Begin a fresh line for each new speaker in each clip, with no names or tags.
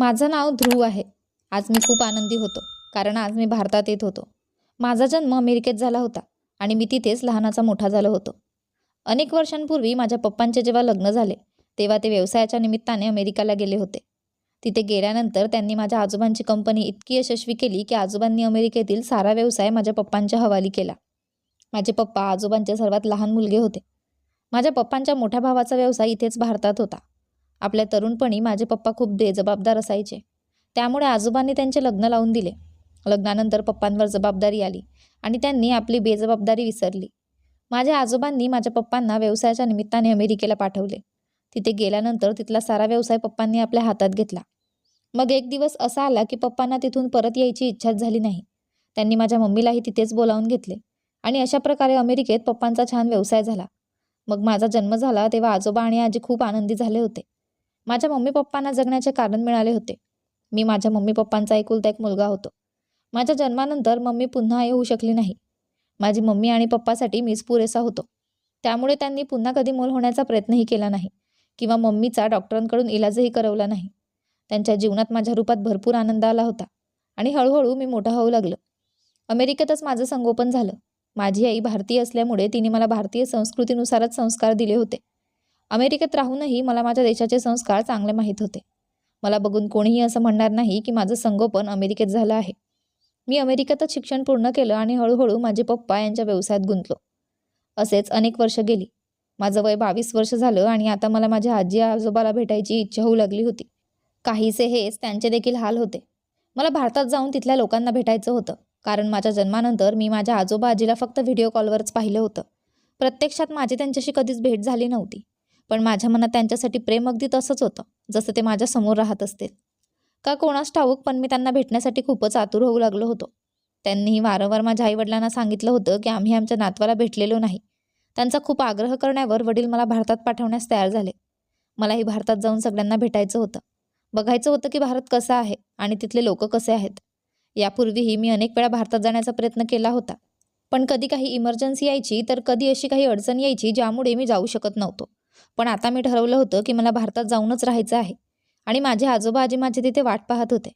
माझं नाव ध्रुव आहे. आज मी खूप आनंदी होतो कारण आज मी भारतात येत होतो. माझा जन्म अमेरिकेत झाला होता आणि मी तिथेच लहानाचा मोठा झालो होतो. अनेक वर्षांपूर्वी माझ्या पप्पांचे जेव्हा लग्न झाले तेव्हा ते व्यवसायाच्या निमित्ताने अमेरिकाला गेले होते. तिथे गेल्यानंतर त्यांनी माझ्या आजोबांची कंपनी इतकी यशस्वी केली की आजोबांनी अमेरिकेतील सारा व्यवसाय माझ्या पप्पांच्या हवाली केला. माझे पप्पा आजोबांचे सर्वात लहान मुलगे होते. माझ्या पप्पांच्या मोठ्या भावाचा व्यवसाय इथेच भारतात होता. आपल्या तरुणपणी माझे पप्पा खूप बेजबाबदार असायचे. त्यामुळे आजोबांनी त्यांचे लग्न लावून दिले. लग्नानंतर पप्पांवर जबाबदारी आली आणि त्यांनी आपली बेजबाबदारी विसरली. माझ्या आजोबांनी माझ्या पप्पांना व्यवसायाच्या निमित्ताने अमेरिकेला पाठवले. तिथे गेल्यानंतर तिथला सारा व्यवसाय पप्पांनी आपल्या हातात घेतला. मग एक दिवस असा आला की पप्पांना तिथून परत यायची इच्छाच झाली नाही. त्यांनी माझ्या मम्मीलाही तिथेच बोलावून घेतले आणि अशा प्रकारे अमेरिकेत पप्पांचा छान व्यवसाय झाला. मग माझा जन्म झाला तेव्हा आजोबा आणि आजी खूप आनंदी झाले होते. माझ्या मम्मी पप्पांना जगण्याचे कारण मिळाले होते. मी माझ्या मम्मी पप्पांचा एकुलता एक मुलगा होतो. माझ्या जन्मानंतर मम्मी पुन्हा येऊ शकली नाही. माझी मम्मी आणि पप्पासाठी मीच पुरेसा होतो. त्यामुळे त्यांनी पुन्हा कधी मूल होण्याचा प्रयत्नही केला नाही किंवा मम्मीचा डॉक्टरांकडून इलाजही करवला नाही. त्यांच्या जीवनात माझ्या रूपात भरपूर आनंद आला होता आणि हळूहळू मी मोठा होऊ लागलो. अमेरिकेतच माझं संगोपन झालं. माझी आई भारतीय असल्यामुळे तिने मला भारतीय संस्कृतीनुसारच संस्कार दिले होते. अमेरिकेत राहूनही मला माझ्या देशाचे संस्कार चांगले माहीत होते. मला बघून कोणीही असं म्हणणार नाही की माझं संगोपन अमेरिकेत झालं आहे. मी अमेरिकेतच शिक्षण पूर्ण केलं आणि हळूहळू माझे पप्पा यांच्या व्यवसायात गुंतलो. असेच अनेक वर्ष गेली. माझं वय बावीस वर्ष झालं आणि आता मला माझ्या आजी आजोबाला भेटायची इच्छा होऊ लागली होती. काहीसे हेच त्यांचे देखील हाल होते. मला भारतात जाऊन तिथल्या लोकांना भेटायचं होतं. कारण माझ्या जन्मानंतर मी माझ्या आजोबा आजीला फक्त व्हिडिओ कॉलवरच पाहिलं होतं. प्रत्यक्षात माझी त्यांच्याशी कधीच भेट झाली नव्हती. पण माझ्या मनात त्यांच्यासाठी प्रेम अगदी तसंच होतं जसं ते माझ्यासमोर राहत असतील. का कोणास ठाऊक पण मी त्यांना भेटण्यासाठी खूपच आतुर होऊ लागलो होतो. त्यांनीही वारंवार माझ्या आईवडिलांना सांगितलं होतं की आम्ही आमच्या नातवाला भेटलेलो नाही. त्यांचा खूप आग्रह करण्यावर वडील मला भारतात पाठवण्यास तयार झाले. मलाही भारतात जाऊन सगळ्यांना भेटायचं होतं. बघायचं होतं की भारत कसा आहे आणि तिथले लोक कसे आहेत. यापूर्वीही मी अनेक वेळा भारतात जाण्याचा प्रयत्न केला होता. पण कधी काही इमर्जन्सी यायची तर कधी अशी काही अडचण यायची ज्यामुळे मी जाऊ शकत नव्हतो. पण आता मी ठरवलं होतं की मला भारतात जाऊनच राहायचं आहे. आणि माझे आजोबा आजी माझे तिथे वाट पाहत होते.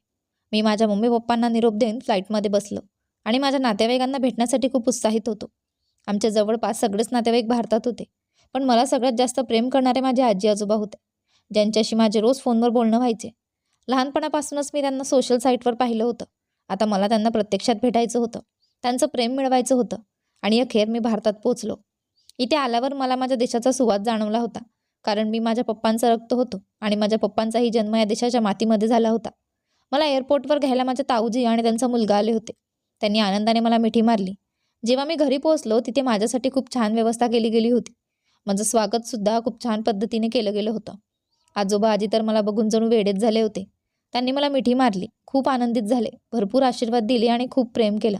मी माझ्या मम्मी पप्पांना निरोप देऊन फ्लाईटमध्ये बसलो. आणि माझ्या नातेवाईकांना भेटण्यासाठी खूप उत्साहित होतो. आमच्या जवळपास सगळेच नातेवाईक भारतात होते. पण मला सगळ्यात जास्त प्रेम करणारे माझे आजी आजोबा होते. ज्यांच्याशी माझे रोज फोनवर बोलणं व्हायचे. लहानपणापासूनच मी त्यांना सोशल साईटवर पाहिलं होतं. आता मला त्यांना प्रत्यक्षात भेटायचं होतं. त्यांचं प्रेम मिळवायचं होतं. आणि अखेर मी भारतात पोचलो इथे आल्यावर मला माझ्या देशाचा सुवाद जाणवला होता. कारण मी माझ्या पप्पांचं रक्त होतो आणि माझ्या पप्पांचाही जन्म या देशाच्या मातीमध्ये झाला होता. मला एअरपोर्टवर घ्यायला माझ्या ताऊजी आणि त्यांचा मुलगा आले होते. त्यांनी आनंदाने मला मिठी मारली. जेव्हा मी घरी पोहोचलो तिथे माझ्यासाठी खूप छान व्यवस्था केली गेली होती. माझं स्वागतसुद्धा खूप छान पद्धतीने केलं गेलं होतं. आजोबा आजी तर मला बघून जणू वेडेत झाले होते. त्यांनी मला मिठी मारली. खूप आनंदित झाले. भरपूर आशीर्वाद दिले आणि खूप प्रेम केलं.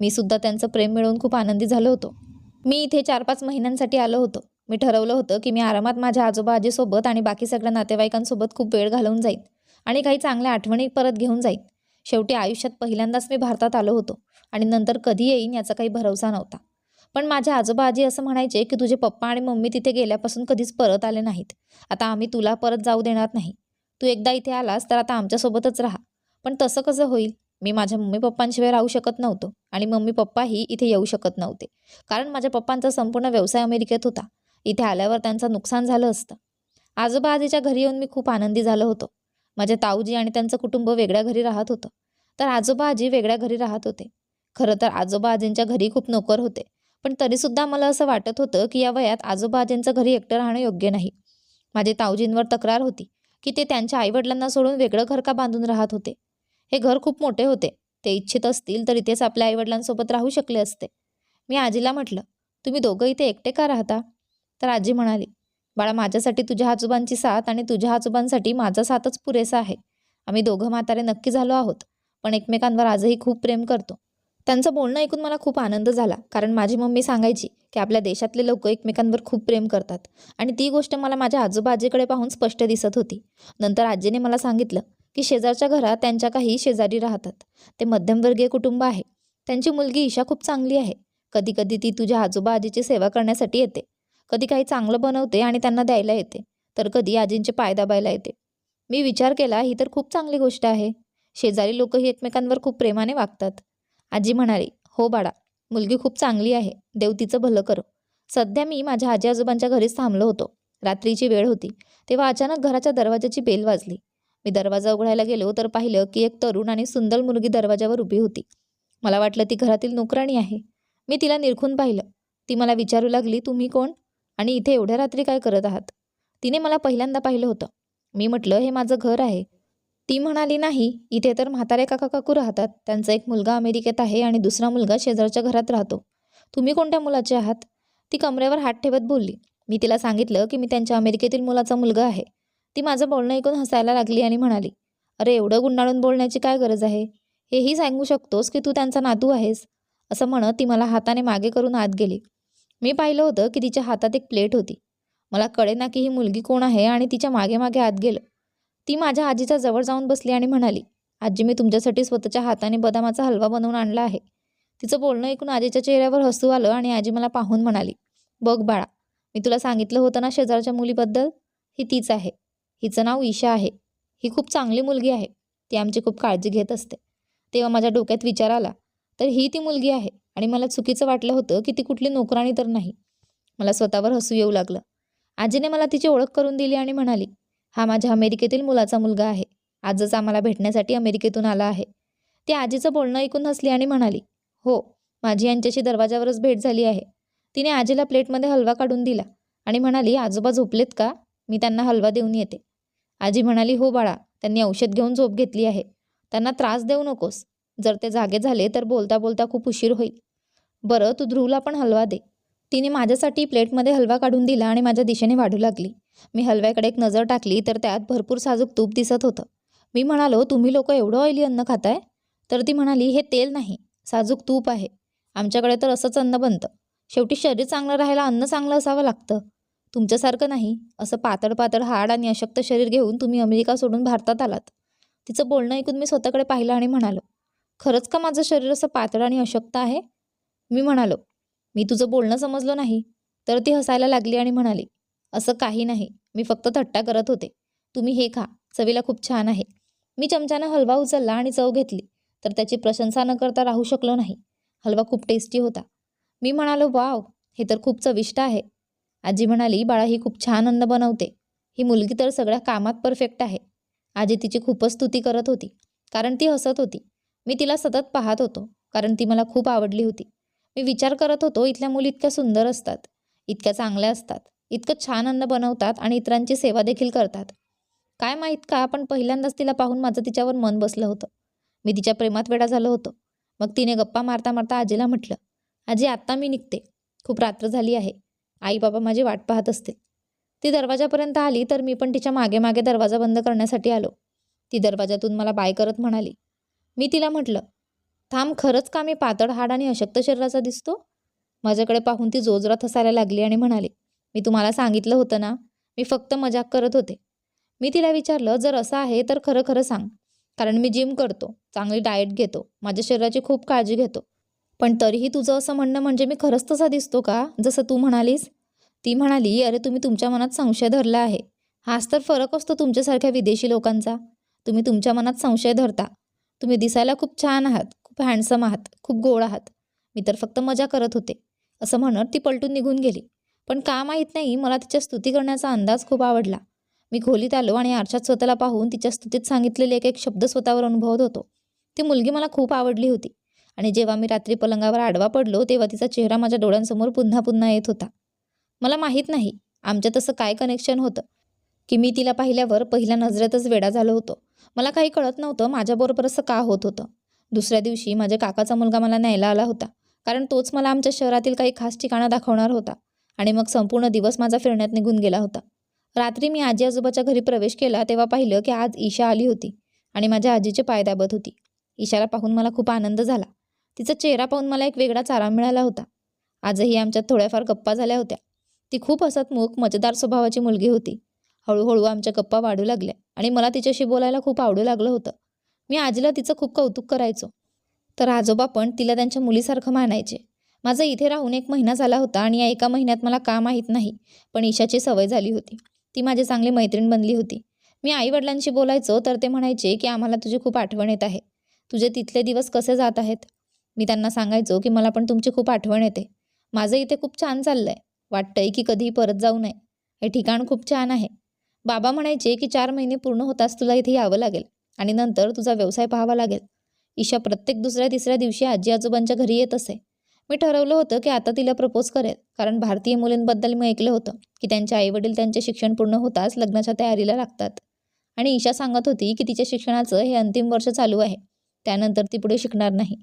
मी सुद्धा त्यांचं प्रेम मिळवून खूप आनंदी झालो होतो. मी इथे चार पाच महिन्यांसाठी आलो होतो. मी ठरवलं होतं की मी आरामात माझ्या आजोबा आजीसोबत आणि बाकी सगळ्या नातेवाईकांसोबत खूप वेळ घालवून जाईन आणि काही चांगल्या आठवणी परत घेऊन जाईन. शेवटी आयुष्यात पहिल्यांदाच मी भारतात आलो होतो आणि नंतर कधी येईन याचा काही भरवसा नव्हता. पण माझे आजोबा आजी असं म्हणायचे की तुझे पप्पा आणि मम्मी तिथे गेल्यापासून कधीच परत आले नाहीत. आता आम्ही तुला परत जाऊ देणार नाही. तू एकदा इथे आलास तर आता आमच्यासोबतच राहा. पण तसं कसं होईल? मी माझ्या मम्मी पप्पांशिवाय राहू शकत नव्हतो आणि मम्मी पप्पाही इथे येऊ शकत नव्हते. कारण माझ्या पप्पांचा संपूर्ण व्यवसाय अमेरिकेत होता. इथे आल्यावर त्यांचं नुकसान झालं असतं. आजोबा आजीच्या घरी येऊन मी खूप आनंदी झालो होतो. माझे ताऊजी आणि त्यांचं कुटुंब वेगळ्या घरी राहत होतं. तर आजोबा आजी वेगळ्या घरी राहत होते. खरं तर आजोबा आजींच्या घरी खूप नोकर होते. पण तरीसुद्धा मला असं वाटत होतं की या वयात आजोबा आजींचं घरी एकटं राहणं योग्य नाही. माझे ताऊजींवर तक्रार होती की ते त्यांच्या आईवडिलांना सोडून वेगळं घर का बांधून राहत होते? हे घर खूप मोठे होते. ते इच्छित असतील तर इथेच आपल्या आईवडिलांसोबत राहू शकले असते. मी आजीला म्हटलं तुम्ही दोघं इथे एकटे का राहता? तर आजी म्हणाली बाळा माझ्यासाठी तुझ्या आजोबांची साथ आणि तुझ्या आजोबांसाठी माझा साथच पुरेसा आहे. आम्ही दोघं म्हातारे नक्की झालो आहोत पण एकमेकांवर आजही खूप प्रेम करतो. त्यांचं बोलणं ऐकून मला खूप आनंद झाला कारण माझी मम्मी सांगायची की आपल्या देशातले लोक एकमेकांवर खूप प्रेम करतात. आणि ती गोष्ट मला माझ्या आजोबा आजीकडे पाहून स्पष्ट दिसत होती. नंतर आजीने मला सांगितलं की शेजारच्या घरात त्यांच्या काही शेजारी राहतात. ते मध्यमवर्गीय कुटुंब आहे. त्यांची मुलगी ईशा खूप चांगली आहे. कधी कधी ती तुझ्या आजोबा आजीची सेवा करण्यासाठी येते. कधी काही चांगलं बनवते आणि त्यांना द्यायला येते तर कधी आजींचे पाय दाबायला येते. मी विचार केला ही तर खूप चांगली गोष्ट आहे. शेजारी लोकही एकमेकांवर खूप प्रेमाने वागतात. आजी म्हणाली हो बाळा मुलगी खूप चांगली आहे देव तिचं भलं करो. सध्या मी माझ्या आजी आजोबांच्या घरीच थांबलो होतो. रात्रीची वेळ होती तेव्हा अचानक घराच्या दरवाजाची बेल वाजली. मी दरवाजा उघडायला गेलो तर पाहिलं की एक तरुण आणि सुंदर मुलगी दरवाजावर उभी होती. मला वाटलं ती घरातील नोकराणी आहे. मी तिला निरखून पाहिलं. ती मला विचारू लागली तुम्ही कोण? आणि इथे एवढ्या रात्री काय करत आहात? तिने मला पहिल्यांदा पाहिलं होतं. मी म्हटलं हे माझं घर आहे. ती म्हणाली नाही इथे तर म्हातारे काका काकू राहतात. त्यांचा एक मुलगा अमेरिकेत आहे आणि दुसरा मुलगा शेजारच्या घरात राहतो. तुम्ही कोणत्या मुलाचे आहात? ती कमरेवर हात ठेवत बोलली. मी तिला सांगितलं की मी त्यांच्या अमेरिकेतील मुलाचा मुलगा आहे. ती माझं बोलणं ऐकून हसायला लागली आणि म्हणाली अरे एवढं गुंडाळून बोलण्याची काय गरज आहे? हेही सांगू शकतोस की तू त्यांचा नातू आहेस. असं म्हणत ती मला हाताने मागे करून आत गेली. मी पाहिलं होतं की तिच्या हातात एक प्लेट होती. मला कळेना की ही मुलगी कोण आहे आणि तिच्यामागे मागे आत गेलं. ती माझ्या आजीच्या जवळ जाऊन बसली आणि म्हणाली आजी मी तुमच्यासाठी स्वतःच्या हाताने बदामाचा हलवा बनवून आणला आहे. तिचं बोलणं ऐकून आजीच्या चेहऱ्यावर हसू आलं आणि आजी मला पाहून म्हणाली बघ बाळा मी तुला सांगितलं होतं ना शेजारच्या मुलीबद्दल? ही तीच आहे. हिचं नाव ईशा आहे. ही खूप चांगली मुलगी आहे. ती आमची खूप काळजी घेत असते. तेव्हा माझ्या डोक्यात विचार आला तर ही ती मुलगी आहे. आणि मला चुकीचं वाटलं होतं की ती कुठली नोकराणी तर नाही. मला स्वतःवर हसू येऊ लागलं. आजीने मला तिची ओळख करून दिली आणि म्हणाली हा माझ्या अमेरिकेतील मुलाचा मुलगा आहे. आजच आम्हाला भेटण्यासाठी अमेरिकेतून आला आहे. ती आजीचं बोलणं ऐकून हसली आणि म्हणाली हो माझी यांच्याशी दरवाजावरच भेट झाली आहे. तिने आजीला प्लेटमध्ये हलवा काढून दिला आणि म्हणाली आजोबा झोपलेत का? मी त्यांना हलवा देऊन येते. आजी म्हणाली हो बाळा त्यांनी औषध घेऊन झोप घेतली आहे. त्यांना त्रास देऊ नकोस. जर ते जागे झाले तर बोलता बोलता खूप उशीर होईल. बरं तू ध्रुवला पण हलवा दे. तिने माझ्यासाठी प्लेटमध्ये हलवा काढून दिला आणि माझ्या दिशेने वाढू लागली. मी हलव्याकडे एक नजर टाकली तर त्यात भरपूर साजूक तूप दिसत होतं. मी म्हणालो तुम्ही लोक एवढं ऑइली अन्न खाताय? तर ती म्हणाली हे तेल नाही साजूक तूप आहे. आमच्याकडे तर असंच अन्न बनतं. शेवटी शरीर चांगलं राहायला अन्न चांगलं असावं लागतं. तुमच्यासारखं नाही असं पातळ पातळ हाड आणि अशक्त शरीर घेऊन तुम्ही अमेरिका सोडून भारतात आलात. तिचं बोलणं ऐकून मी स्वतःकडे पाहिलं आणि म्हणालो खरंच का माझं शरीर असं पातळ आणि अशक्त आहे? मी म्हणालो मी तुझं बोलणं समजलो नाही. तर ती हसायला लागली आणि म्हणाली असं काही नाही. मी फक्त थट्टा करत होते. तुम्ही हे खा. चवीला खूप छान आहे. मी चमच्यानं हलवा उचलला आणि चव घेतली. तर त्याची प्रशंसा न करता राहू शकलो नाही. हलवा खूप टेस्टी होता. मी म्हणालो वाव हे तर खूप चविष्ट आहे. आजी म्हणाली बाळा ही खूप छान अन्न बनवते. ही मुलगी तर सगळ्या कामात परफेक्ट आहे. आजी तिची खूपच स्तुती करत होती कारण ती हसत होती. मी तिला सतत पाहत होतो कारण ती मला खूप आवडली होती. मी विचार करत होतो इथल्या मुली इतक्या सुंदर असतात इतक्या चांगल्या असतात इतकं छान अन्न बनवतात आणि इतरांची सेवा देखील करतात. काय माहीत का पण पहिल्यांदाच तिला पाहून माझं तिच्यावर मन बसलं होतं. मी तिच्या प्रेमात वेडा झालो होतो. मग तिने गप्पा मारता मारता आजीला म्हटलं आजी आत्ता मी निघते. खूप रात्र झाली आहे. आई बाबा माझी वाट पाहत असतील. ती दरवाजापर्यंत आली तर मी पण तिच्यामागे मागे दरवाजा बंद करण्यासाठी आलो. ती दरवाजातून मला बाय करत म्हणाली. मी तिला म्हटलं थांब खरंच का मी पातळ हाड आणि अशक्त शरीराचा दिसतो? माझ्याकडे पाहून ती जोजरात हसायला लागली आणि म्हणाली मी तुम्हाला सांगितलं होतं ना मी फक्त मजाक करत होते. मी तिला विचारलं जर असं आहे तर खरं खरं सांग कारण मी जिम करतो चांगली डाएट घेतो माझ्या शरीराची खूप काळजी घेतो. पण तरीही तुझं असं म्हणणं म्हणजे मी खरंच तसा दिसतो का? जसं तू म्हणालीस. ती म्हणाली अरे तुम्ही तुमच्या मनात संशय धरला आहे. हाच तर फरक असतो तुमच्यासारख्या विदेशी लोकांचा. तुम्ही तुमच्या मनात संशय धरता. तुम्ही दिसायला खूप छान आहात. खूप हँडसम आहात खूप गोड आहात. मी तर फक्त मजा करत होते. असं म्हणत ती पलटून निघून गेली. पण का माहीत नाही मला तिच्या स्तुती करण्याचा अंदाज खूप आवडला. मी खोलीत आलो आणि आरशात स्वतःला पाहून तिच्या स्तुतीत सांगितलेले एक एक शब्द स्वतःवर अनुभवत होतो. ती मुलगी मला खूप आवडली होती. आणि जेव्हा मी रात्री पलंगावर आडवा पडलो तेव्हा तिचा चेहरा माझ्या डोळ्यांसमोर पुन्हा पुन्हा येत होता. मला माहीत नाही आमच्या तसं काय कनेक्शन होतं. की मी तिला पाहिल्यावर पहिल्या नजरेतच वेडा झालो होतो. मला काही कळत नव्हतं माझ्याबरोबर असं का होत होतं. दुसऱ्या दिवशी माझ्या काकाचा मुलगा मला न्यायला आला होता. कारण तोच मला आमच्या शहरातील काही खास ठिकाणं दाखवणार होता आणि मग संपूर्ण दिवस माझा फिरण्यात निघून गेला होता. रात्री मी आजी आजोबाच्या घरी प्रवेश केला तेव्हा पाहिलं की आज ईशा आली होती आणि माझ्या आजीचे पाय दाबत होती. ईशाला पाहून मला खूप आनंद झाला. तिचा चेहरा पाहून मला एक वेगळाच आराम मिळाला होता. आजही आमच्यात थोड्याफार गप्पा झाल्या होत्या. ती खूप हसतमुख मजेदार स्वभावाची मुलगी होती. हळूहळू आमच्या गप्पा वाढू लागल्या आणि मला तिच्याशी बोलायला खूप आवडू लागलं होतं. मी आजीला तिचं खूप कौतुक करायचो. तर आजोबा पण तिला त्यांच्या मुलीसारखं मानायचे. माझं इथे राहून एक महिना झाला होता आणि या एका महिन्यात मला का माहीत नाही पण ईशाची सवय झाली होती. ती माझी चांगली मैत्रीण बनली होती. मी आईवडिलांशी बोलायचो तर ते म्हणायचे की आम्हाला तुझी खूप आठवण येत आहे. तुझे तिथले दिवस कसे जात आहेत? मी त्यांना सांगायचो की मला पण तुमची खूप आठवण येते. माझं इथे खूप छान चाललं आहे वाटतंय की कधीही परत जाऊ नये. हे ठिकाण खूप छान आहे. बाबा म्हणायचे की चार महिने पूर्ण होताच तुला इथे यावं लागेल. आणि नंतर तुझा व्यवसाय पाहावा लागेल. ईशा प्रत्येक दुसऱ्या तिसऱ्या दिवशी आजी आजोबांच्या घरी येत असे. मी ठरवलं होतं की आता तिला प्रपोज करेल कारण भारतीय मुलींबद्दल मी ऐकलं होतं की त्यांचे आईवडील त्यांचे शिक्षण पूर्ण होताच लग्नाच्या तयारीला लागतात. आणि ईशा सांगत होती की तिच्या शिक्षणाचं हे अंतिम वर्ष चालू आहे त्यानंतर ती पुढे शिकणार नाही.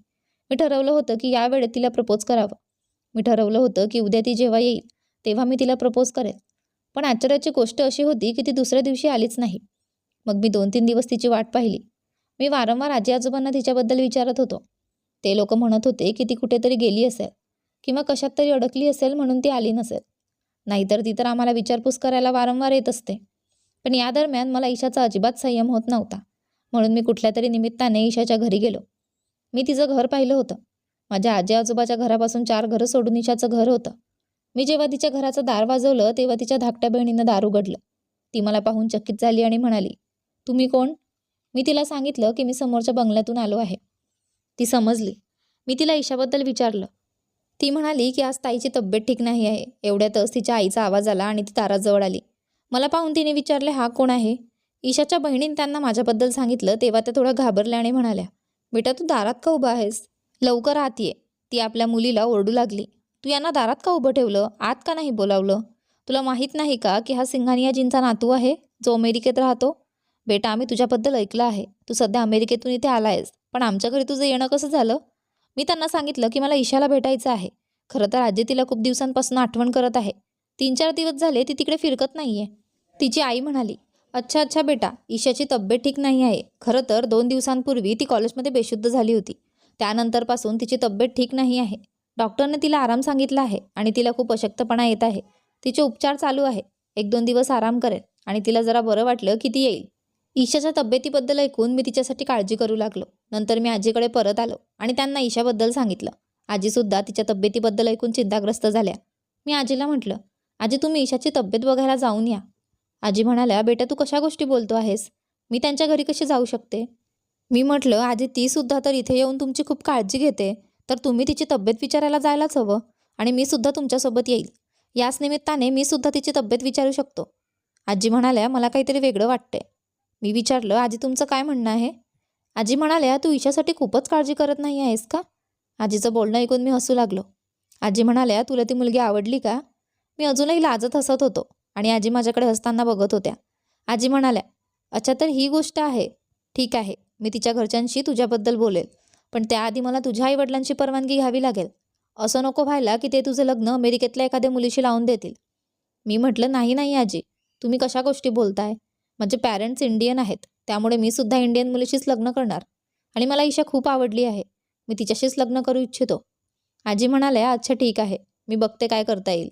मी ठरवलं होतं की यावेळेत तिला प्रपोज करावं. मी ठरवलं होतं की उद्या ती जेव्हा येईल तेव्हा मी तिला प्रपोज करेल. पण आश्चर्याची गोष्ट अशी होती की ती दुसऱ्या दिवशी आलीच नाही. मग मी दोन तीन दिवस तिची वाट पाहिली. मी वारंवार आजी आजोबांना तिच्याबद्दल विचारत होतो. ते लोक म्हणत होते की ती कुठेतरी गेली असेल किंवा कशात तरी अडकली असेल म्हणून ती आली नसेल. नाहीतर ती तर आम्हाला विचारपूस करायला वारंवार येत असते. पण या दरम्यान मला ईशाचा अजिबात संयम होत नव्हता. म्हणून मी कुठल्या तरी निमित्ताने ईशाच्या घरी गेलो. मी तिचं घर पाहिलं होतं. माझ्या आजी आजोबाच्या घरापासून चार घरं सोडून ईशाचं घर होतं. मी जेव्हा तिच्या घराचं दार वाजवलं तेव्हा तिच्या धाकट्या बहिणीनं दार उघडलं. ती मला पाहून चकित झाली आणि म्हणाली तुम्ही कोण? मी तिला सांगितलं की मी समोरच्या बंगल्यातून आलो आहे. ती समजली. मी तिला ईशाबद्दल विचारलं. ती म्हणाली की आज ताईची तब्येत ठीक नाही आहे. एवढ्यातच तिच्या आईचा आवाज आला आणि ती दाराजवळ आली. मला पाहून तिने विचारले हा कोण आहे? ईशाच्या बहिणीने त्यांना माझ्याबद्दल सांगितलं तेव्हा त्या थोड्या घाबरल्या आणि म्हणाल्या बेटा तू दारात का उभा आहेस? लवकर आत ये ती आपल्या मुलीला ओरडू लागली तू यांना दारात का उभं ठेवलं? आत का नाही बोलावलं? तुला माहीत नाही का की हा सिंघानियाजींचा नातू आहे जो अमेरिकेत राहतो? बेटा आम्ही तुझ्याबद्दल ऐकलं आहे. तू सध्या अमेरिकेतून इथे आला आहेस पण आमच्या घरी तुझं येणं कसं झालं? मी त्यांना सांगितलं की मला ईशाला भेटायचं आहे. खरं तर आजी तिला खूप दिवसांपासून आठवण करत आहे. तीन चार दिवस झाले ती तिकडे फिरकत नाही आहे तिची आई म्हणाली अच्छा अच्छा बेटा ईशाची तब्येत ठीक नाही आहे. खरं तर दोन दिवसांपूर्वी ती कॉलेजमध्ये बेशुद्ध झाली होती. त्यानंतरपासून तिची तब्येत ठीक नाही आहे. डॉक्टरने तिला आराम सांगितला आहे आणि तिला खूप अशक्तपणा येत आहे. तिचे उपचार चालू आहे. एक दोन दिवस आराम करेल आणि तिला जरा बरं वाटलं की ती येईल. ईशाच्या तब्येतीबद्दल ऐकून मी तिच्यासाठी काळजी करू लागलो. नंतर मी आजीकडे परत आलो आणि त्यांना ईशाबद्दल सांगितलं. आजीसुद्धा तिच्या तब्येतीबद्दल ऐकून चिंताग्रस्त झाल्या. मी आजीला म्हटलं आजी तुम्ही ईशाची तब्येत बघायला जाऊन या. आजी म्हणाल्या बेटा तू कशा गोष्टी बोलतो आहेस? मी त्यांच्या घरी कशी जाऊ शकते? मी म्हटलं आजी तीसुद्धा तर इथे येऊन तुमची खूप काळजी घेते तर तुम्ही तिची तब्येत विचारायला जायलाच हवं आणि मी सुद्धा तुमच्यासोबत येईल. याच निमित्ताने मी सुद्धा तिची तब्येत विचारू शकतो. आजी म्हणाल्या मला काहीतरी वेगळं वाटते मी विचारलं आजी तुमचं काय म्हणणं आहे? आजी म्हणाल्या तू हिच्यासाठी खूपच काळजी करत नाही आहेस का? आजीचं बोलणं ऐकून मी हसू लागलो. आजी म्हणाल्या तुला ती मुलगी आवडली का? मी अजूनही लाजत हसत होतो आणि आजी माझ्याकडे हसताना बघत होत्या. आजी म्हणाल्या अच्छा तर ही गोष्ट आहे. ठीक आहे मी तिच्या घरच्यांशी तुझ्याबद्दल बोलेल पण त्याआधी मला तुझ्या आईवडिलांची परवानगी घ्यावी लागेल. असं नको व्हायला की ते तुझं लग्न अमेरिकेतल्या एखाद्या मुलीशी लावून देतील. मी म्हटलं नाही नाही आजी. तुम्ही कशा गोष्टी बोलताय? माझे पॅरेंट्स इंडियन आहेत त्यामुळे मी सुद्धा इंडियन मुलीशीच लग्न करणार. आणि मला ईशा खूप आवडली आहे. मी तिच्याशीच लग्न करू इच्छितो. आजी म्हणाल्या अच्छा ठीक आहे. मी बघते काय करता येईल.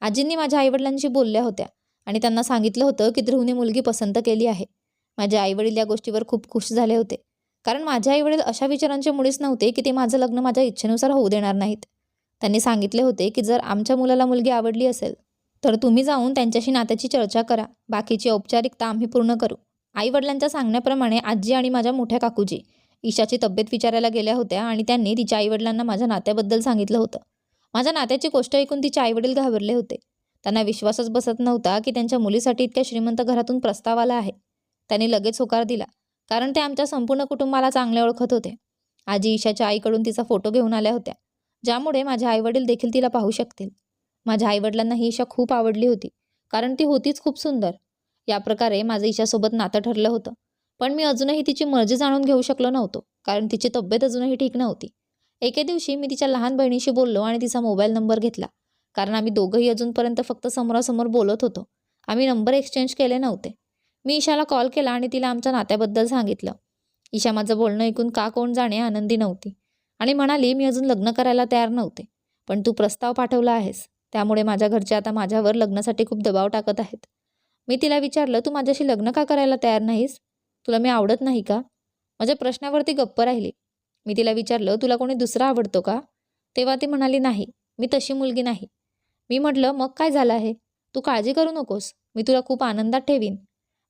आजींनी माझ्या आईवडिलांशी बोलल्या होत्या आणि त्यांना सांगितलं होतं की ध्रुवने मुलगी पसंत केली आहे. माझे आईवडील या गोष्टीवर खूप खुश झाले होते. कारण माझे आईवडील अशा विचारांचे मुळीच नव्हते की ते माझं लग्न माझ्या इच्छेनुसार होऊ देणार नाहीत. त्यांनी सांगितले होते की जर आमच्या मुलाला मुलगी आवडली असेल तर तुम्ही जाऊन त्यांच्याशी नात्याची चर्चा करा. बाकीची औपचारिकता आम्ही पूर्ण करू. आईवडिलांच्या सांगण्याप्रमाणे आजी आणि माझ्या मोठ्या काकूजी ईशाची तब्येत विचारायला गेल्या होत्या आणि त्यांनी तिच्या आईवडिलांना माझ्या नात्याबद्दल सांगितलं होतं. माझ्या नात्याची गोष्ट ऐकून तिचे आईवडील घाबरले होते. त्यांना विश्वासच बसत नव्हता की त्यांच्या मुलीसाठी इतक्या श्रीमंत घरातून प्रस्ताव आला आहे. त्यांनी लगेच होकार दिला कारण ते आमच्या संपूर्ण कुटुंबाला चांगले ओळखत होते. आजी ईशाच्या आईकडून तिचा फोटो घेऊन आल्या होत्या ज्यामुळे माझे आईवडील देखील तिला पाहू शकतील. माझ्या आईवडिलांना ही ईशा खूप आवडली होती कारण ती होतीच खूप सुंदर. या प्रकारे माझं ईशासोबत नातं ठरलं होतं. पण मी अजूनही तिची मर्जी जाणून घेऊ शकलो नव्हतो कारण तिची तब्येत अजूनही ठीक नव्हती. एके दिवशी मी तिच्या लहान बहिणीशी बोललो आणि तिचा मोबाईल नंबर घेतला कारण आम्ही दोघंही अजूनपर्यंत फक्त समोरासमोर बोलत होतो. आम्ही नंबर एक्सचेंज केले नव्हते. मी ईशाला कॉल केला आणि तिला आमच्या नात्याबद्दल सांगितलं. ईशा माझं बोलणं ऐकून का कोण जाणे आनंदी नव्हती आणि म्हणाली मी अजून लग्न करायला तयार नव्हते पण तू प्रस्ताव पाठवला आहेस. त्यामुळे माझ्या घरचे आता माझ्यावर लग्नासाठी खूप दबाव टाकत आहेत. मी तिला विचारलं तू माझ्याशी लग्न का करायला तयार नाहीस? तुला मी आवडत नाही का? माझ्या प्रश्नावरती गप्प राहिली. मी तिला विचारलं तुला कोणी दुसरा आवडतो का? तेव्हा ती म्हणाली नाही मी तशी मुलगी नाही. मी म्हटलं मग काय झालं आहे? तू काळजी करू नकोस. मी तुला खूप आनंदात ठेवीन.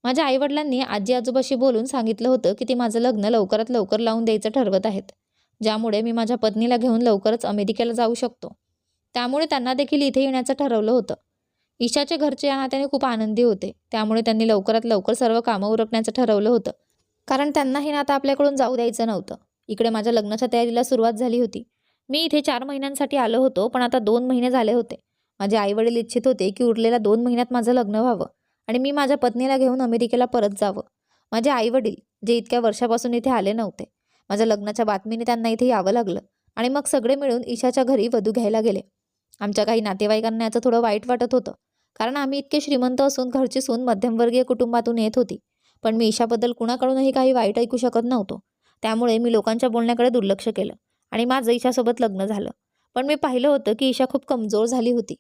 माझ्या आईवडिलांनी आजी आजोबाशी बोलून सांगितलं होतं की ते माझं लग्न लवकरात लवकर लावून द्यायचं ठरवत आहेत ज्यामुळे मी माझ्या पत्नीला घेऊन लवकरच अमेरिकेला जाऊ शकतो. त्यामुळे त्यांना देखील इथे येण्याचं ठरवलं होतं. ईशाचे घरचे या नात्याने खूप आनंदी होते. त्यामुळे त्यांनी लवकरात लवकर सर्व कामं उरकण्याचं ठरवलं होतं. कारण त्यांना हे नातं आपल्याकडून जाऊ द्यायचं नव्हतं. इकडे माझ्या लग्नाच्या तयारीला सुरुवात झाली होती. मी इथे चार महिन्यांसाठी आलो होतो पण आता दोन महिने झाले होते. माझे आईवडील इच्छित होते की उरलेल्या दोन महिन्यात माझं लग्न व्हावं आणि मी माझ्या पत्नीला घेऊन अमेरिकेला परत जावं. माझे आईवडील जे इतक्या वर्षापासून इथे आले नव्हते माझ्या लग्नाच्या बातमीने त्यांना इथे यावं लागलं आणि मग सगळे मिळून ईशाच्या घरी वधू घ्यायला गेले. आमच्या काही नातेवाईकांना याचं थोडं वाईट वाटत होतं. कारण आम्ही इतके श्रीमंत असून घरची सून मध्यमवर्गीय कुटुंबातून येत होती. पण मी ईशाबद्दल कुणाकडूनही काही वाईट ऐकू शकत नव्हतो. त्यामुळे मी लोकांच्या बोलण्याकडे दुर्लक्ष केलं आणि माझं ईशासोबत लग्न झालं. पण मी पाहिलं होतं की ईशा खूप कमजोर झाली होती.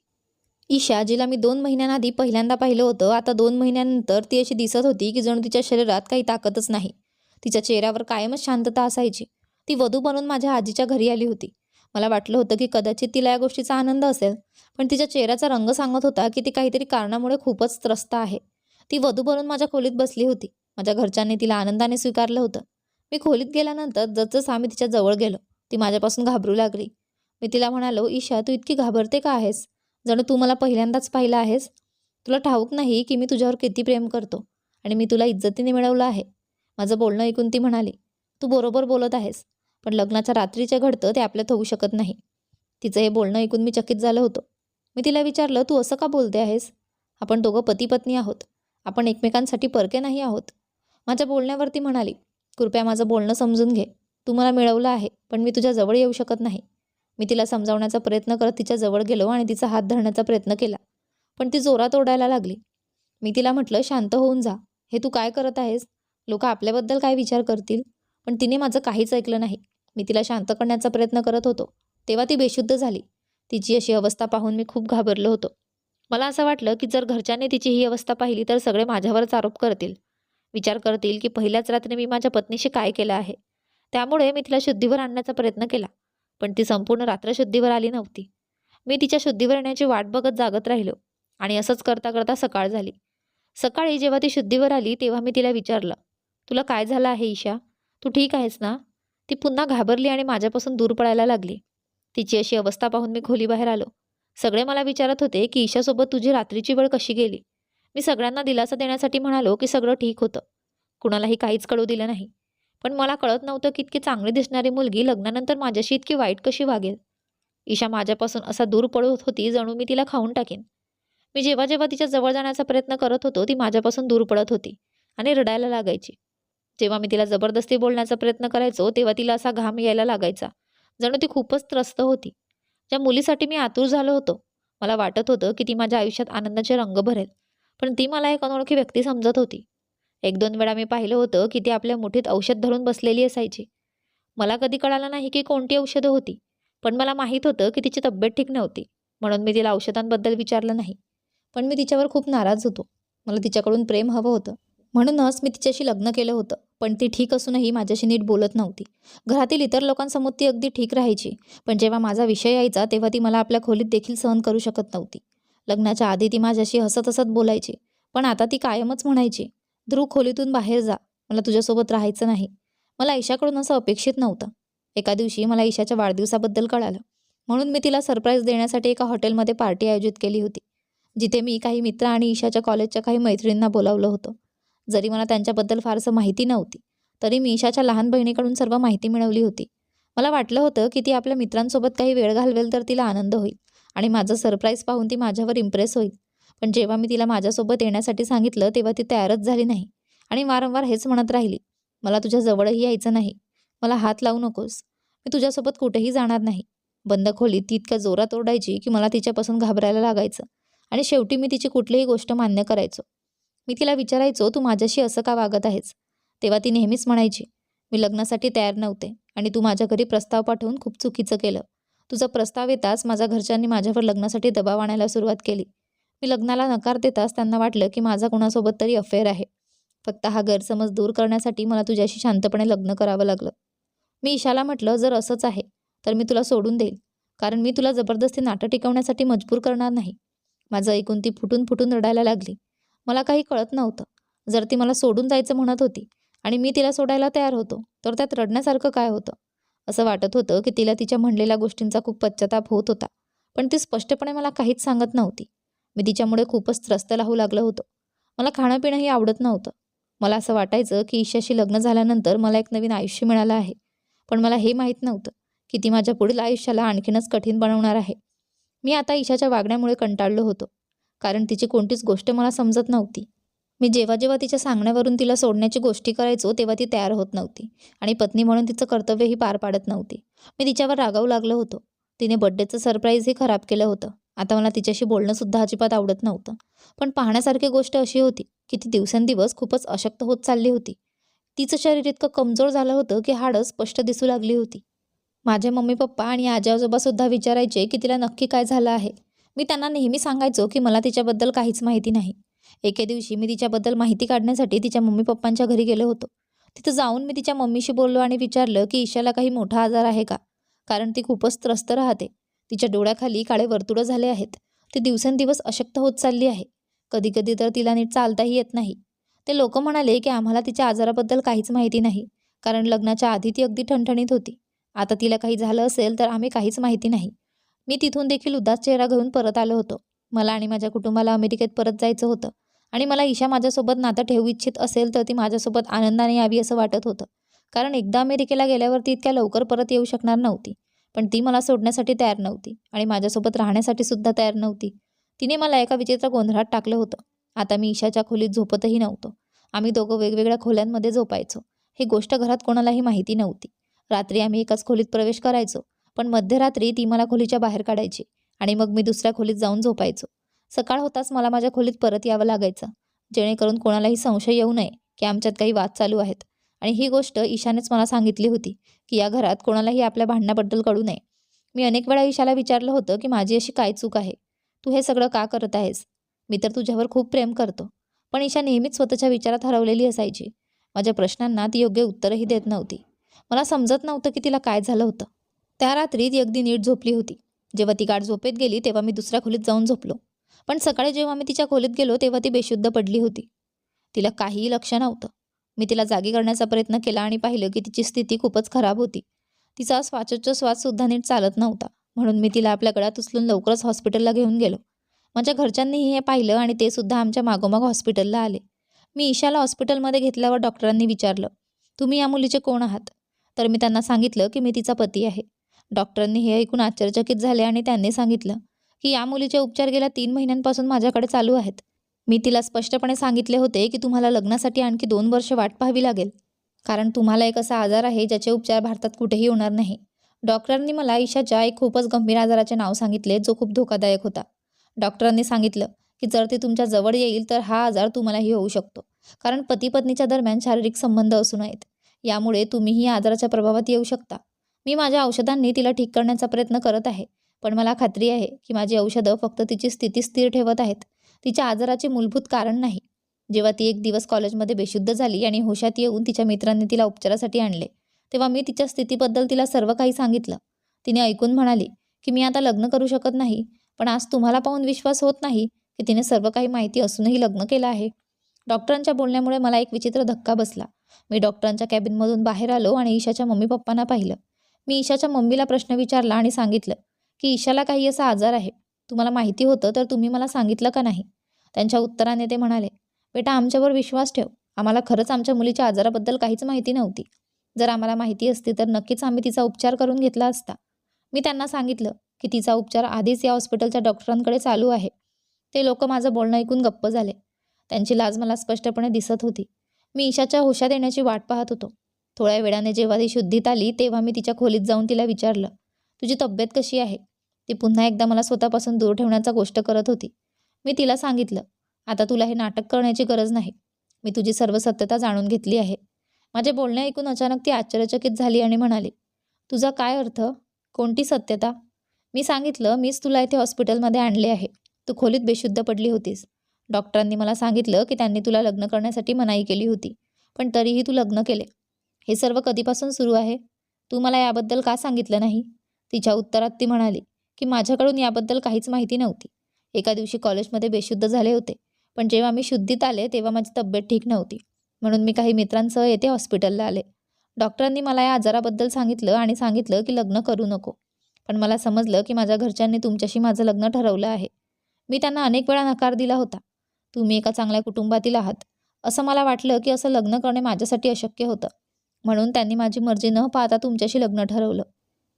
ईशा जिला मी दोन महिन्यांआधी पहिल्यांदा पाहिलं होतं आता दोन महिन्यानंतर ती अशी दिसत होती की जणू तिच्या शरीरात काही ताकदच नाही. तिच्या चेहऱ्यावर कायमच शांतता असायची. ती वधू बनून माझ्या आजीच्या घरी आली होती. मला वाटलं होतं की कदाचित तिला या गोष्टीचा आनंद असेल पण तिच्या चेहऱ्याचा रंग सांगत होता की ती काहीतरी कारणामुळे खूपच त्रस्त आहे. ती वधू बनून माझ्या खोलीत बसली होती. माझ्या घरच्यांनी तिला आनंदाने स्वीकारलं होतं. मी खोलीत गेल्यानंतर जसजसं आम्ही तिच्या जवळ गेलो ती माझ्यापासून घाबरू लागली. मी तिला म्हणालो ईशा तू इतकी घाबरते का आहेस? जणू तू मला पहिल्यांदाच पाहिलं आहेस. तुला ठाऊक नाही की मी तुझ्यावर किती प्रेम करतो आणि मी तुला इज्जतीने मिळवलं आहे. माझं बोलणं ऐकून ती म्हणाली तू बरोबर बोलत आहेस. पण लग्नाच्या रात्रीचे घडतं ते आपल्यात होऊ शकत नाही. तिचं हे बोलणं ऐकून मी चकित झालं होतं. मी तिला विचारलं तू असं का बोलते आहेस? आपण दोघं पती पत्नी आहोत. आपण एकमेकांसाठी परके नाही आहोत. माझ्या बोलण्यावरती म्हणाली कृपया माझं बोलणं समजून घे. तू मला मिळवलं आहे पण मी तुझ्या जवळ येऊ शकत नाही. मी तिला समजावण्याचा प्रयत्न करत तिच्या जवळ गेलो आणि तिचा हात धरण्याचा प्रयत्न केला. पण ती जोरात ओरडायला लागली. मी तिला म्हटलं शांत होऊन जा. हे तू काय करत आहेस? लोक आपल्याबद्दल काय विचार करतील? पण तिने माझं काहीच ऐकलं नाही. मी तिला शांत करण्याचा प्रयत्न करत होतो. तेव्हा ती बेशुद्ध झाली. तिची अशी अवस्था पाहून मी खूप घाबरलो होतो. मला असं वाटलं की जर घरच्यांनी तिची ही अवस्था पाहिली तर सगळे माझ्यावरच आरोप करतील. विचार करतील की पहिल्याच रात्री मी माझ्या पत्नीशी काय केलं आहे. त्यामुळे मी तिला शुद्धीवर आणण्याचा प्रयत्न केला. पण ती संपूर्ण रात्र शुद्धीवर आली नव्हती. मी तिच्या शुद्धीवर येण्याची वाट बघत जागत राहिलो आणि असंच करता करता सकाळ झाली. सकाळी जेव्हा ती शुद्धीवर आली तेव्हा मी तिला विचारलं तुला काय झालं आहे ईशा? तू ठीक आहेस ना? ती पुन्हा घाबरली आणि माझ्यापासून दूर पळायला लागली. तिची अशी अवस्था पाहून मी खोलीबाहेर आलो. सगळे मला विचारत होते की ईशासोबत तुझी रात्रीची वेळ कशी गेली? मी सगळ्यांना दिलासा देण्यासाठी म्हणालो की सगळं ठीक होतं. कुणालाही काहीच कळू दिलं नाही. पण मला कळत नव्हतं की इतकी चांगली दिसणारी मुलगी लग्नानंतर माझ्याशी इतकी वाईट कशी वागेल. ईशा माझ्यापासून असा दूर पळत होती जणू मी तिला खाऊन टाकेन. मी जेव्हा जेव्हा तिच्या जवळ जाण्याचा प्रयत्न करत होतो ती माझ्यापासून दूर पडत होती आणि रडायला लागायची. जेव्हा मी तिला जबरदस्ती बोलण्याचा प्रयत्न करायचो तेव्हा तिला असा घाम यायला लागायचा. जणू ती खूपच त्रस्त होती. ज्या मुलीसाठी मी आतुर झालो होतो मला वाटत होतं की ती माझ्या आयुष्यात आनंदाचे रंग भरेल पण ती मला एक अनोळखी व्यक्ती समजत होती. एक दोन वेळा मी पाहिलं होतं की ती आपल्या मुठीत औषध धरून बसलेली असायची. मला कधी कळालं नाही की कोणती औषधं होती पण मला माहीत होतं की तिची तब्येत ठीक नव्हती म्हणून मी तिला औषधांबद्दल विचारलं नाही. पण मी तिच्यावर खूप नाराज होतो. मला तिच्याकडून प्रेम हवं होतं. म्हणूनच मी तिच्याशी लग्न केलं होतं पण ती ठीक असूनही माझ्याशी नीट बोलत नव्हती. घरातील इतर लोकांसमोर ती अगदी ठीक राहायची पण जेव्हा माझा विषय यायचा तेव्हा ती मला आपल्या खोलीत देखील सहन करू शकत नव्हती. लग्नाच्या आधी ती माझ्याशी हसत हसत बोलायची पण आता ती कायमच म्हणायची ध्रुव खोलीतून बाहेर जा मला तुझ्यासोबत राहायचं नाही. मला ईशाकडून असं अपेक्षित नव्हतं. एका दिवशी मला ईशाच्या वाढदिवसाबद्दल कळालं. म्हणून मी तिला सरप्राईज देण्यासाठी एका हॉटेलमध्ये पार्टी आयोजित केली होती जिथे मी काही मित्र आणि ईशाच्या कॉलेजच्या काही मैत्रिणींना बोलावलं होतं. जरी मला त्यांच्याबद्दल फारसं माहिती नव्हती तरी मी ईशाच्या लहान बहिणीकडून सर्व माहिती मिळवली होती. मला वाटलं होतं की ती आपल्या मित्रांसोबत काही वेळ घालवेल तर तिला आनंद होईल आणि माझं सरप्राईज पाहून ती माझ्यावर इम्प्रेस होईल. पण जेव्हा मी तिला माझ्यासोबत येण्यासाठी सांगितलं तेव्हा ती तयारच झाली नाही आणि वारंवार हेच म्हणत राहिली मला तुझ्या जवळही यायचं नाही. मला हात लावू नकोस. मी तुझ्यासोबत कुठेही जाणार नाही. बंद खोलीत ती इतक्या जोरात ओरडायची की मला तिच्यापासून घाबरायला लागायचं आणि शेवटी मी तिची कुठलीही गोष्ट मान्य करायचो. मी तिला विचारायचो तू माझ्याशी असं का वागत आहेस? तेव्हा ती नेहमीच म्हणायची मी लग्नासाठी तयार नव्हते आणि तू माझ्या घरी प्रस्ताव पाठवून खूप चुकीचं केलं. तुझा प्रस्ताव येताच माझ्या घरच्यांनी माझ्यावर लग्नासाठी दबाव आणायला सुरुवात केली. मी लग्नाला नकार देताच त्यांना वाटलं की माझा कोणासोबत तरी अफेअर आहे. फक्त हा गैरसमज दूर करण्यासाठी मला तुझ्याशी शांतपणे लग्न करावं लागलं. मी ईशाला म्हटलं जर असंच आहे तर मी तुला सोडून देईल. कारण मी तुला जबरदस्ती नाटं टिकवण्यासाठी मजबूर करणार नाही. माझं ऐकून ती फुटून फुटून रडायला लागली. मला काही कळत नव्हतं. जर ती मला सोडून जायचं म्हणत होती आणि मी तिला सोडायला तयार होतो तर त्यात रडण्यासारखं काय होतं? असं वाटत होतं की तिला तिच्या म्हणलेल्या गोष्टींचा खूप पश्चाताप होत होता पण ती स्पष्टपणे मला काहीच सांगत नव्हती. मी तिच्यामुळे खूपच त्रस्त राहू लागलं होतं. मला खाणं पिणंही आवडत नव्हतं. मला असं वाटायचं की ईशाशी लग्न झाल्यानंतर मला एक नवीन आयुष्य मिळालं आहे पण मला हे माहीत नव्हतं की ती माझ्या पुढील आयुष्याला आणखीनच कठीण बनवणार आहे. मी आता ईशाच्या वागण्यामुळे कंटाळलो होतो. कारण तिची कोणतीच गोष्ट मला समजत नव्हती. मी जेव्हा जेव्हा तिच्या सांगण्यावरून तिला सोडण्याची गोष्टी करायचो तेव्हा ती तयार होत नव्हती आणि पत्नी म्हणून तिचं कर्तव्यही पार पाडत नव्हती. मी तिच्यावर रागावू लागलो होतो. तिने बड्डेचं सरप्राईजही खराब केलं होतं. आता मला तिच्याशी बोलणंसुद्धा अजिबात आवडत नव्हतं. पण पाहण्यासारखी गोष्ट अशी होती की ती दिवसेंदिवस खूपच अशक्त होत चालली होती. तिचं शरीर इतकं कमजोर झालं होतं की हाडं स्पष्ट दिसू लागली होती. माझे मम्मी पप्पा आणि आजी आजोबासुद्धा विचारायचे की तिला नक्की काय झालं आहे. मी त्यांना नेहमी सांगायचो की मला तिच्याबद्दल काहीच माहिती नाही. एके दिवशी मी तिच्याबद्दल माहिती काढण्यासाठी तिच्या मम्मी पप्पांच्या घरी गेलो होतो. तिथं जाऊन मी तिच्या मम्मीशी बोललो आणि विचारलं की ईशाला काही मोठा आजार आहे का? कारण ती खूपच त्रस्त राहते. तिच्या डोळ्याखाली काळे वर्तुळं झाले आहेत. ती दिवसेंदिवस अशक्त होत चालली आहे. कधी कधी तर तिला नीट चालताही येत नाही. ते लोक म्हणाले की आम्हाला तिच्या आजाराबद्दल काहीच माहिती नाही. कारण लग्नाच्या आधी ती अगदी ठणठणीत होती. आता तिला काही झालं असेल तर आम्ही काहीच माहिती नाही. मी तिथून देखील उदास चेहरा घेऊन परत आलो होतो. मला आणि माझ्या कुटुंबाला अमेरिकेत परत जायचं होतं. आणि मला ईशा माझ्यासोबत नातं ठेवू इच्छित असेल तर ती माझ्यासोबत आनंदाने यावी असं वाटत होतं. कारण एकदा अमेरिकेला गेल्यावर ती इतक्या लवकर परत येऊ शकणार नव्हती. पण ती मला सोडण्यासाठी तयार नव्हती आणि माझ्यासोबत राहण्यासाठी सुद्धा तयार नव्हती. तिने मला एका विचित्र गोंधळात टाकलं होतं. आता मी ईशाच्या खोलीत झोपतही नव्हतो. आम्ही दोघं वेगवेगळ्या खोल्यांमध्ये झोपायचो. ही गोष्ट घरात कोणालाही माहिती नव्हती. रात्री आम्ही एकाच खोलीत प्रवेश करायचो. पण मध्यरात्री ती मला खोलीच्या बाहेर काढायची आणि मग मी दुसऱ्या खोलीत जाऊन झोपायचो. सकाळ होताच मला माझ्या खोलीत परत यावं लागायचं. जेणेकरून कोणालाही संशय येऊ नये की आमच्यात काही वाद चालू आहेत. आणि ही गोष्ट ईशानेच मला सांगितली होती की या घरात कोणालाही आपल्या भांडणाबद्दल कळू नये. मी अनेक वेळा ईशाला विचारलं होतं की माझी अशी काय चूक आहे? तू हे सगळं का करत आहेस? मी तर तुझ्यावर खूप प्रेम करतो. पण ईशा नेहमीच स्वतःच्या विचारात हरवलेली असायची. माझ्या प्रश्नांना ती योग्य उत्तरही देत नव्हती. मला समजत नव्हतं की तिला काय झालं होतं. त्या रात्री ती अगदी नीट झोपली होती. जेव्हा ती गाठ झोपेत गेली तेव्हा मी दुसऱ्या खोलीत जाऊन झोपलो. पण सकाळी जेव्हा मी तिच्या खोलीत गेलो तेव्हा ती बेशुद्ध पडली होती. तिला काहीही लक्ष नव्हतं. मी तिला जागी करण्याचा प्रयत्न केला आणि पाहिलं की तिची स्थिती खूपच खराब होती. तिचा श्वासोच्छ्वाससुद्धा नीट चालत नव्हता. म्हणून मी तिला आपल्या गळ्यात उचलून लवकरच हॉस्पिटलला घेऊन गेलो. माझ्या घरच्यांनीही हे पाहिलं आणि ते सुद्धा आमच्या मागोमाग हॉस्पिटलला आले. मी ईशाला हॉस्पिटलमध्ये घेतल्यावर डॉक्टरांनी विचारलं तुम्ही या मुलीचे कोण आहात? तर मी त्यांना सांगितलं की मी तिचा पती आहे. डॉक्टरांनी हे ऐकून आश्चर्यचकित झाले आणि त्यांनी सांगितलं की या मुलीचे उपचार गेल्या तीन महिन्यांपासून माझ्याकडे चालू आहेत. मी तिला स्पष्टपणे सांगितले होते की तुम्हाला लग्नासाठी आणखी दोन वर्ष वाट पाहावी लागेल. कारण तुम्हाला एक असा आजार आहे ज्याचे उपचार भारतात कुठेही होणार नाही. डॉक्टरांनी मला ईशाच्या एक खूपच गंभीर आजाराचे नाव सांगितले जो खूप धोकादायक होता. डॉक्टरांनी सांगितलं की जर ती तुमच्या जवळ येईल तर हा आजार तुम्हालाही होऊ शकतो. कारण पती पत्नीच्या दरम्यान शारीरिक संबंध असू नयेत यामुळे तुम्हीही आजाराच्या प्रभावात येऊ शकता. मी माझ्या औषधांनी तिला ठीक करण्याचा प्रयत्न करत आहे पण मला खात्री आहे की माझी औषधं फक्त तिची स्थिती स्थिर ठेवत आहेत. तिच्या आजाराचे मूलभूत कारण नाही. जेव्हा ती एक दिवस कॉलेजमध्ये बेशुद्ध झाली आणि होशात येऊन तिच्या मित्रांनी तिला उपचारासाठी आणले तेव्हा मी तिच्या स्थितीबद्दल तिला सर्व काही सांगितलं. तिने ऐकून म्हणाली की मी आता लग्न करू शकत नाही पण आज तुम्हाला पाहून विश्वास होत नाही की तिने सर्व काही माहिती असूनही लग्न केलं आहे. डॉक्टरांच्या बोलण्यामुळे मला एक विचित्र धक्का बसला. मी डॉक्टरांच्या कॅबिनमधून बाहेर आलो आणि ईशाच्या मम्मी पप्पांना पाहिलं. मी ईशाच्या मम्मीला प्रश्न विचारला आणि सांगितलं की ईशाला काही असा आजार आहे. तुम्हाला माहिती होतं तर तुम्ही मला सांगितलं का नाही? त्यांच्या उत्तराने ते म्हणाले बेटा आमच्यावर विश्वास ठेव. आम्हाला खरंच आमच्या मुलीच्या आजाराबद्दल काहीच माहिती नव्हती. जर आम्हाला माहिती असती तर नक्कीच आम्ही तिचा उपचार करून घेतला असता. मी त्यांना सांगितलं की तिचा उपचार आधीच या हॉस्पिटलच्या डॉक्टरांकडे चालू आहे. ते लोक माझं बोलणं ऐकून गप्प झाले. त्यांची लाज मला स्पष्टपणे दिसत होती. मी ईशाच्या होशा देण्याची वाट पाहत होतो. थोड्या वेळाने जेव्हा ती शुद्धीत आली तेव्हा मी तिच्या खोलीत जाऊन तिला विचारलं तुझी तब्येत कशी आहे? ती पुन्हा एकदा मला स्वतःपासून दूर ठेवण्याचा गोष्ट करत होती. मी तिला सांगितलं आता तुला हे नाटक करण्याची गरज नाही. मी तुझी सर्व सत्यता जाणून घेतली आहे. माझे बोलणे ऐकून अचानक ती आश्चर्यचकित झाली आणि म्हणाली तुझा काय अर्थ? कोणती सत्यता? मी सांगितलं मीच तुला इथे हॉस्पिटलमध्ये आणले आहे. तू खोलीत बेशुद्ध पडली होतीस. डॉक्टरांनी मला सांगितलं की त्यांनी तुला लग्न करण्यासाठी मनाई केली होती पण तरीही तू लग्न केले. हे सर्व कधीपासून सुरू आहे? तू मला याबद्दल का सांगितलं नाही? तिच्या उत्तरात ती म्हणाली की माझ्याकडून याबद्दल काहीच माहिती नव्हती. एका दिवशी कॉलेजमध्ये बेशुद्ध झाले होते पण जेव्हा मी शुद्धीत आले तेव्हा माझी तब्येत ठीक नव्हती. म्हणून मी काही मित्रांसह येथे हॉस्पिटलला आले. डॉक्टरांनी मला या आजाराबद्दल सांगितलं आणि सांगितलं की लग्न करू नको. पण मला समजलं की माझ्या घरच्यांनी तुमच्याशी माझं लग्न ठरवलं आहे. मी त्यांना अनेक वेळा नकार दिला होता. तुम्ही एका चांगल्या कुटुंबातील आहात. असं मला वाटलं की असं लग्न करणे माझ्यासाठी अशक्य होतं. म्हणून त्यांनी माझी मर्जी न पाहता तुमच्याशी लग्न ठरवलं.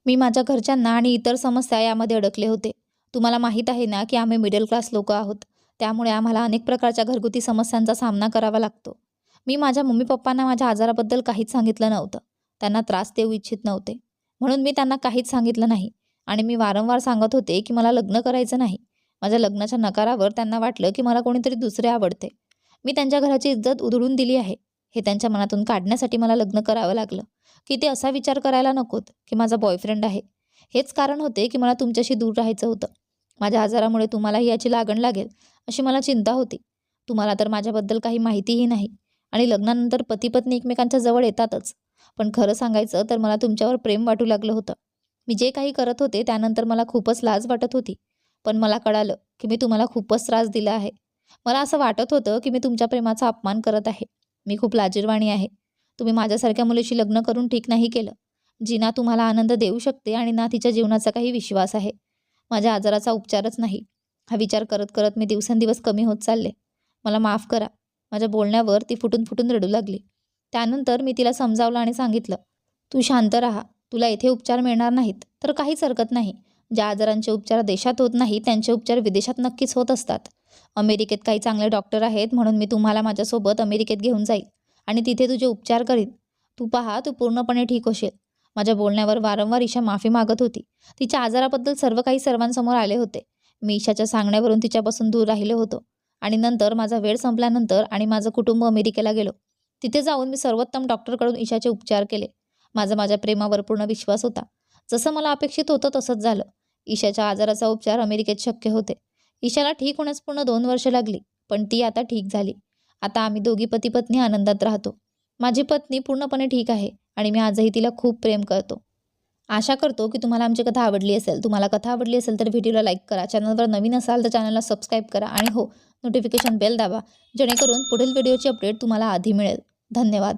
मी माझ्या घरच्यांना आणि इतर समस्या यामध्ये अडकले होते. तुम्हाला माहीत आहे ना की आम्ही मिडल क्लास लोक आहोत. त्यामुळे आम्हाला अनेक प्रकारच्या घरगुती समस्यांचा सामना करावा लागतो. मी माझ्या मम्मी पप्पांना माझ्या आजाराबद्दल काहीच सांगितलं नव्हतं. त्यांना त्रास देऊ इच्छित नव्हते. म्हणून मी त्यांना काहीच सांगितलं नाही. आणि मी वारंवार सांगत होते की मला लग्न करायचं नाही. माझ्या लग्नाच्या नकारावर त्यांना वाटलं की मला कोणीतरी दुसरे आवडते. मी त्यांच्या घराची इज्जत उधळून दिली आहे. हे त्यांच्या मनातून काढण्यासाठी मला लग्न करावं लागलं. की ते असा विचार करायला नकोत की माझा बॉयफ्रेंड आहे. हेच कारण होते की मला तुमच्याशी दूर राहायचं होतं. माझ्या आजारामुळे तुम्हालाही याची लागण लागेल अशी मला चिंता होती. तुम्हाला तर माझ्याबद्दल काही माहितीही नाही आणि लग्नानंतर पती पत्नी एकमेकांच्या जवळ येतातच. पण खरं सांगायचं तर मला तुमच्यावर प्रेम वाटू लागलं होतं. मी जे काही करत होते त्यानंतर मला खूपच लाज वाटत होती. पण मला कळालं की मी तुम्हाला खूपच त्रास दिला आहे. मला असं वाटत होतं की मी तुमच्या प्रेमाचा अपमान करत आहे. मी खूप लाजीरवाणी आहे. तुम्ही माझ्यासारख्या मुलीशी लग्न करून ठीक नाही केलं. जी ना तुम्हाला आनंद देऊ शकते आणि ना तिच्या जीवनाचा काही विश्वास आहे. माझ्या आजाराचा उपचारच नाही. हा विचार करत करत मी दिवसेंदिवस कमी होत चालले. मला माफ करा. माझ्या बोलण्यावर ती फुटून फुटून रडू लागली. त्यानंतर मी तिला समजावलं आणि सांगितलं तू शांत राहा. तुला येथे उपचार मिळणार नाहीत तर काहीच हरकत नाही. ज्या आजारांचे उपचार देशात होत नाही त्यांचे उपचार विदेशात नक्कीच होत असतात. अमेरिकेत काही चांगले डॉक्टर आहेत म्हणून मी तुम्हाला माझ्यासोबत अमेरिकेत घेऊन जाईल आणि तिथे तुझे उपचार करीन. तू पहा तू पूर्णपणे ठीक होशील. माझ्या बोलण्यावर वारंवार ईशा माफी मागत होती. तिच्या आजाराबद्दल सर्व काही सर्वांसमोर आले होते. मी ईशाच्या सांगण्यावरून तिच्यापासून दूर राहिलो होतो. आणि नंतर माझा वेळ संपल्यानंतर आणि माझं कुटुंब अमेरिकेला गेलो. तिथे जाऊन मी सर्वोत्तम डॉक्टरकडून ईशाचे उपचार केले. माझा माझ्या प्रेमावर पूर्ण विश्वास होता. जसं मला अपेक्षित होतं तसंच झालं. ईशाच्या आजाराचा उपचार अमेरिकेत शक्य होते. ईशाला ठीक होण्यास पूर्ण दोन वर्ष लागली पण ती आता ठीक झाली. आता आम्ही दोघी पती पत्नी आनंदात राहतो. माझी पत्नी पूर्णपणे ठीक आहे आणि मी आजही तिला खूप प्रेम करतो. आशा करतो की तुम्हाला आमची कथा आवडली असेल. तुम्हाला कथा आवडली असेल तर व्हिडिओला लाईक करा. चॅनलवर नवीन असाल तर चॅनलला सबस्क्राईब करा आणि हो नोटिफिकेशन बेल दाबा. जेणेकरून पुढील व्हिडिओची अपडेट तुम्हाला आधी मिळेल. धन्यवाद.